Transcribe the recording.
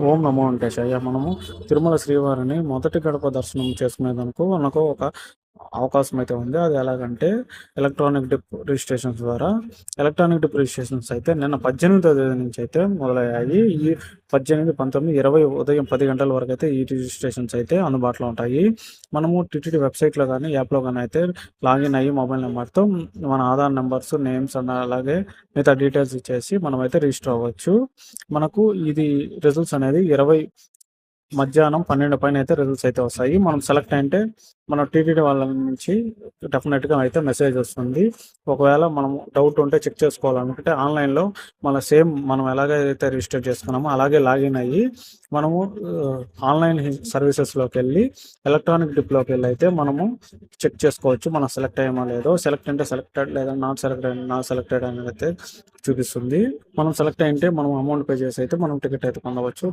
ఓం నమో వెంకటేశయ్య మనము తిరుమల శ్రీవారిని మొదటి గడప దర్శనం చేసుకునేందుకు మనకు ఒక అవకాశం అయితే ఉంది. అది ఎలాగంటే ఎలక్ట్రానిక్ డిప్ రిజిస్ట్రేషన్స్ ద్వారా. ఎలక్ట్రానిక్ డిప్ రిజిస్ట్రేషన్స్ అయితే నిన్న పద్దెనిమిదో తేదీ నుంచి అయితే మొదలయ్యాయి. ఈ పద్దెనిమిది పంతొమ్మిది ఇరవై ఉదయం పది గంటల వరకు అయితే ఈ రిజిస్ట్రేషన్స్ అయితే అందుబాటులో ఉంటాయి. మనము టిటిడి వెబ్సైట్లో కానీ యాప్లో కానీ అయితే లాగిన్ అయ్యి మొబైల్ నెంబర్తో మన ఆధార్ నెంబర్స్ నేమ్స్ అన్న అలాగే మిగతా డీటెయిల్స్ ఇచ్చేసి మనం అయితే రిజిస్టర్ అవ్వచ్చు. మనకు ఇది రిజల్ట్స్ అనేది ఇరవై మధ్యాహ్నం పన్నెండు పైన అయితే రిజల్ట్స్ అయితే వస్తాయి. మనం సెలెక్ట్ అంటే మన టీటీడీ వాళ్ళ నుంచి డెఫినెట్గా అయితే మెసేజ్ వస్తుంది. ఒకవేళ మనం డౌట్ ఉంటే చెక్ చేసుకోవాలనుకుంటే ఆన్లైన్లో మన సేమ్ మనం ఎలాగైతే రిజిస్టర్ చేసుకున్నామో అలాగే లాగిన్ అయ్యి మనము ఆన్లైన్ సర్వీసెస్లోకి వెళ్ళి ఎలక్ట్రానిక్ డిప్లోకి వెళ్ళి అయితే మనము చెక్ చేసుకోవచ్చు మనం సెలెక్ట్ అయ్యామో లేదో. సెలెక్ట్ అంటే సెలెక్టెడ్ లేదా నాట్ సెలెక్టెడ్ నాట్ సెలెక్టెడ్ అనేది అయితే చూపిస్తుంది. మనం సెలెక్ట్ అయితే మనం అమౌంట్ పే చేసి అయితే మనం టికెట్ అయితే పొందవచ్చు.